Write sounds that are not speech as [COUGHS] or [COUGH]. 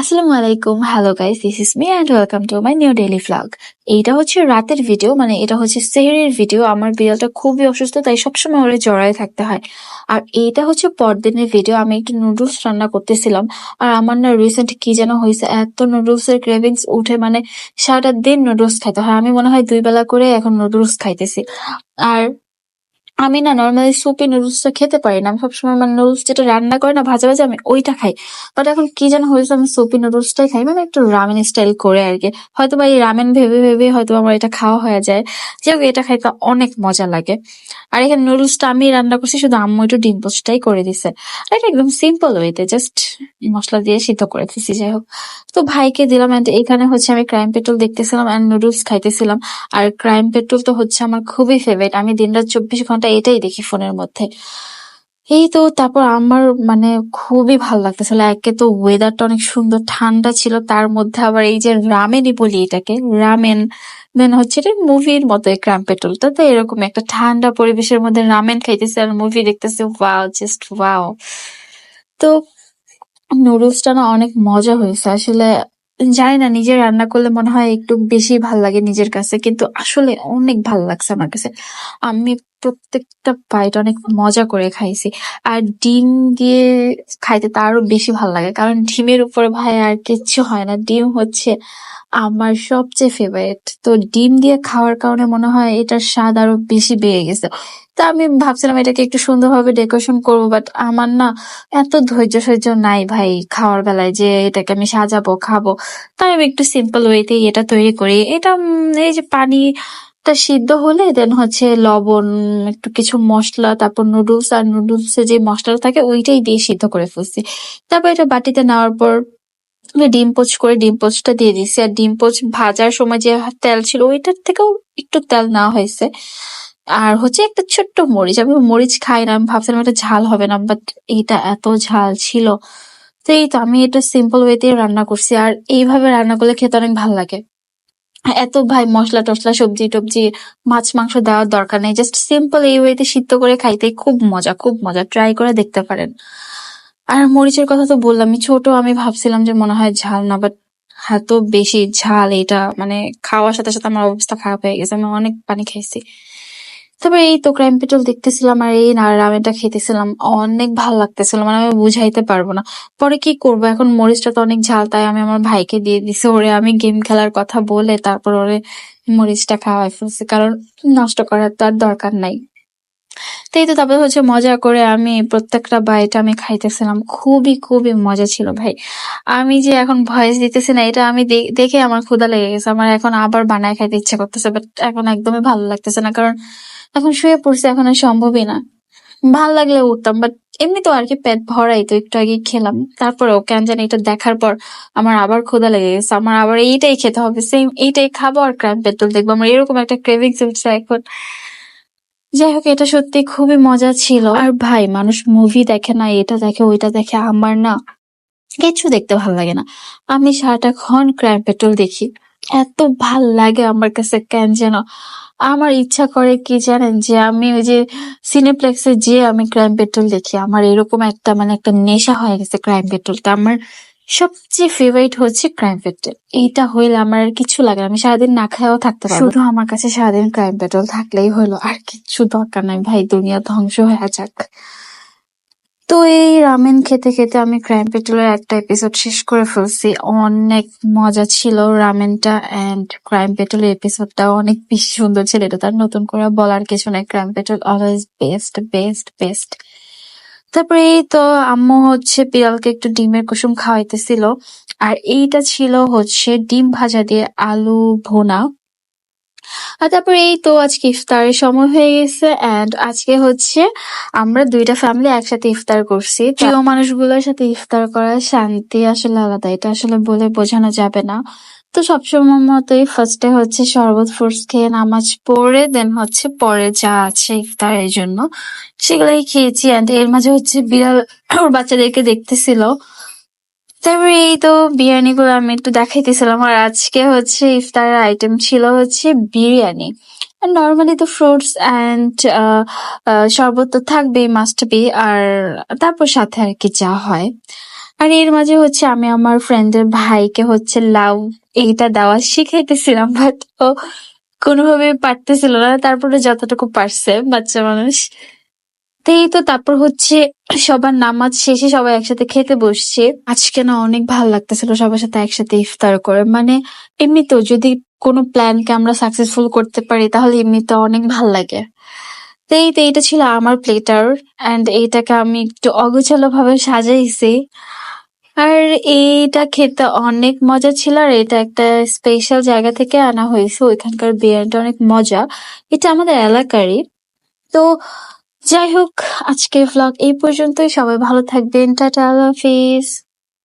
আসসালামু আলাইকুম hello guys this is me and welcome to my new daily vlog এইটা হচ্ছে রাতের ভিডিও মানে এটা হচ্ছে সেহরির ভিডিও আমার বিড়ালটা খুবই অসুস্থ, তাই সবসময় ওরে জড়ায় থাকতে হয়। আর এইটা হচ্ছে পরদিনের ভিডিও আমি একটু নুডলস রান্না করতেছিলাম। আর আমার না রিসেন্ট কি যেন হয়েছে, এত নুডলস এর ক্রেভিংস উঠে মানে সারাটা দিন নুডলস খাইতে হয়। আমি মনে হয় দুই বেলা করে এখন নুডলস খাইতেছি। আর আমি না নর্মালি সুপি নুডলসটা খেতে পারি না। আমি সবসময় মানে নুডলস যেটা রান্না করে না, ভাজা ভাজা আমি ওইটা খাই। বাট এখন কি যেন হয়েছে, আমি সুপি নুডলসটাই খাই। মানে একটু রামেন স্টাইল করে আর কি। হয়তো বা এই রামেন ভেবে ভেবে হয়তো আমার এটা খাওয়া হয়ে যায়। যাই হোক, এটা খাইতে অনেক মজা লাগে। আর এখানে নুডলসটা আমি রান্না করছি, শুধু আম্মু একটু ডিম পোস্টটাই করে দিছে। আর এটা একদম সিম্পল ওয়েতে জাস্ট মশলা দিয়ে সিদ্ধ করে দিছি, যাই হোক। তো ভাইকে দিলাম অ্যান্ড এখানে হচ্ছে আমি ক্রাইম পেট্রোল দেখতেছিলাম অ্যান্ড নুডলস খাইতেছিলাম। আর ক্রাইম পেট্রোল তো হচ্ছে আমার খুবই ফেভারিট আমি দিনরাত চব্বিশ ঘণ্টা এটাই দেখি ফোনের মধ্যে। এই তো তারপর আমার মানে খুবই ভালো লাগতেছিল। একে তো ওয়েদারটা অনেক সুন্দর, ঠান্ডা ছিল, তার মধ্যে আবার এই যে রামেনই বলি এটাকে রামেন দেন হচ্ছে এটা মুভির মতো ক্রাম পেট্রোলটা তো এরকম একটা ঠান্ডা পরিবেশের মধ্যে রামেন খাইতেছে আর মুভি দেখতেছে ওয়াও জাস্ট ওয়াও তো নুডলসটা না অনেক মজা হয়েছে। আসলে জানি না, নিজে রান্না করলে মনে হয় একটু বেশি ভালো লাগে নিজের কাছে, কিন্তু আসলে অনেক ভালো লাগছে আমার কাছে। আমি প্রত্যেকটা বাইট অনেক মজা করে খাইছি। আর ডিম দিয়ে খাইতে তো আরও বেশি ভালো লাগে, কারণ ডিমের উপরে ভাই আর কিচ্ছু হয় না। ডিম হচ্ছে আমার সবচেয়ে ফেভারিট তো ডিম দিয়ে খাওয়ার কারণে মনে হয় এটার স্বাদ আরও বেশি বেড়ে গেছে। তা আমি ভাবছিলাম এটাকে একটু সুন্দরভাবে ডেকোরেশন করব বাট আমার না এত ধৈর্য সহ্য নাই ভাই খাওয়ার বেলায় যে এটাকে আমি সাজাবো, খাব। তাই আমি একটু সিম্পল ওয়েতেই এটা তৈরি করি। এটা এই যে পানি টা সিদ্ধ হলে দেন হচ্ছে লবণ, একটু কিছু মশলা, তারপর নুডলস আর নুডলস যে মশলাটা থাকে ওইটাই দিয়ে সিদ্ধ করে ফেলছি। তারপর এটা বাটিতে নেওয়ার পর ডিম পোচ করে ডিম পোচটা দিয়ে দিছি। আর ডিম পোচ ভাজার সময় যে তেল ছিল ওইটার থেকেও একটু তেল নেওয়া হয়েছে। আর হচ্ছে একটা ছোট্ট মরিচ, আমি মরিচ খাই না, আমি ভাবছিলাম এটা ঝাল হবে না বাট এটা এত ঝাল ছিল। তো এই তো আমি এটা সিম্পল ওয়েতে রান্না করছি। আর এইভাবে রান্না করলে খেতে অনেক ভালো লাগে। এত ভাই মশলা টসলা, সবজি টবজি, মাছ, মাংস দেওয়ার দরকার নেই। জাস্ট সিম্পল এই ওয়েতে সিদ্ধ করে খাইতে খুব মজা খুব মজা। ট্রাই করে দেখতে পারেন। আর মরিচের কথা তো বললাম ছোট আমি ভাবছিলাম যে মনে হয় ঝাল না বাট এত বেশি ঝাল, এটা মানে খাওয়ার সাথে সাথে আমার অবস্থা খারাপ হয়ে গেছে। আমি অনেক পানি খাইছি। তবে এই তো ক্রাইম পেট্রোল দেখতেছিলাম আর এই রামেনটা খেতেছিলাম। অনেক ভালো লাগতেছিল মানে আমি বুঝাইতে পারব না। পরে কি করব? এখন মরিচটা তো অনেক ঝাল, তাই আমি আমার ভাইকে দিয়ে দিছি। ওরে, আমি গেম খেলার কথা বলে তারপর ওরে মরিচটা খাওয়াই ফেলছি, কারণ নষ্ট করার তো আর দরকার নাই। তো এই তো তারপর হচ্ছে মজা করে আমি প্রত্যেকটা বাইট আমি খাইতেছিলাম। খুবই খুবই মজা ছিল ভাই। আমি যে এখন ভয়েস দিতেছি না, এটা আমি দেখে আমার ক্ষুধা লেগে গেছে। আমার এখন আবার বানায় খাইতে ইচ্ছা করতেছে বাট এখন একদমই ভালো লাগতেছে না, কারণ এখন শুয়ে পড়ছে, এখন আর সম্ভবই না। ভালো লাগলে উঠতাম বাট এমনি তো আর কি পেট ভরাই, তো একটু আগে খেলাম। তারপরে ও কেন জানি এটা দেখার পর আমার আবার ক্ষুধা লেগে গেছে। আমার আবার এইটাই খেতে হবে সেম এইটাই খাব আর ক্রাইম পেট্রোল দেখব। আমার এরকম একটা ক্রেভিংস উঠছে এখন। যাই হোক, এটা সত্যি খুবই মজা ছিল। আর ভাই, মানুষ মুভি দেখে না, এটা দেখে, ওইটা দেখে, আমার না কিছু দেখতে ভালো লাগে না। আমি সারাটাক্ষণ ক্রাইম পেট্রোল দেখি। এত ভালো লাগে আমার কাছে, কেন যেন? আমার ইচ্ছা করে কি জানেন যে, আমি ওই যে সিনেপ্লেক্সে যে আমি ক্রাইম পেট্রোল দেখি। আমার এরকম একটা মানে একটা নেশা হয়ে গেছে ক্রাইম পেট্রোলটা আমার সবচেয়ে ফেভারিট হচ্ছে ক্রাইম পেট্রোল এইটা হইলে আমার আর কিছু লাগে আমি সারাদিন না খাওয়াও থাকতে পারব শুধু আমার কাছে সারাদিন ক্রাইম পেট্রোল থাকলেই হলো। আর কিচ্ছু দরকার নাই ভাই, দুনিয়া ধ্বংস হয়ে যাক। তো এই রামেন খেতে খেতে আমি ক্রাইম পেট্রোলের একটা এপিসোড শেষ করে ফেলছি। অনেক মজা ছিল রামেনটা অ্যান্ড ক্রাইম পেট্রোলের এপিসোডটা অনেক বেশি সুন্দর ছিল। এটা তার নতুন করে বলার কিছু নাই। Crime patrol always best best best তারপরে এই তো আম্মু হচ্ছে বিড়ালকে একটু ডিমের কুসুম খাওয়াইতেছিল। আর এইটা ছিল হচ্ছে ডিম ভাজা দিয়ে আলু ভুনা। আর তারপরে এই তো আজকে ইফতারের সময় হয়ে গেছে এন্ড আজকে হচ্ছে আমরা দুইটা ফ্যামিলি একসাথে ইফতার করছি। প্রিয় মানুষগুলোর সাথে ইফতার করার শান্তি আসলে আলাদা এটা আসলে বলে বোঝানো যাবে না। তো সবসময় মতোই ফার্স্টে হচ্ছে শরবত ফ্রুটস খেয়ে নামাজ পড়ে দেন হচ্ছে পরে যা আছে ইফতারের জন্য সেগুলাই খেয়েছি। এন্ড এর মাঝে হচ্ছে বিড়াল [COUGHS] বাচ্চাদেরকে দেখতেছিল। তারপরে এই তো বিরিয়ানি গুলো আমি একটু দেখাইতেছিলাম। আর আজকে হচ্ছে ইফতারের আইটেম ছিল হচ্ছে বিরিয়ানি। নর্মালি তো ফ্রুটস অ্যান্ড শরবত তো থাকবেই মাস্ট বি আর তারপর সাথে আর কি যা হয়। আর এর মাঝে হচ্ছে আমি আমার ফ্রেন্ডের ভাইকে হচ্ছে লাউ এইটা দেওয়া শিখাইতেছিলাম বাট ও কোনোভাবে পারতেছিল না। তারপরে যতটুকু পারছে, বাচ্চা মানুষ। এই তো তারপর হচ্ছে সবার নামাজ শেষে সবাই একসাথে খেতে বসছে। আজকে না অনেক ভালো লাগতেছিল সবার সাথে একসাথে ইফতার করে। মানে এমনিতেও যদি কোনো প্ল্যানকে আমরা সাকসেসফুল করতে পারি, তাহলে এমনিতে অনেক ভালো লাগে। তো তো এইটা ছিল আমার প্লেটার অ্যান্ড এইটাকে আমি একটু অগোছালো ভাবে সাজাইছি। আর এইটা খেতে অনেক মজা ছিল আর এটা একটা স্পেশাল জায়গা থেকে আনা হয়েছে। ওইখানকার বিরিয়ানিটা অনেক মজা। এটা আমাদের এলাকারই। তো যাই হোক, আজকের ভ্লগ এই পর্যন্তই। সবাই ভালো থাকবেন। টাটা, আল্লাহ হাফিজ।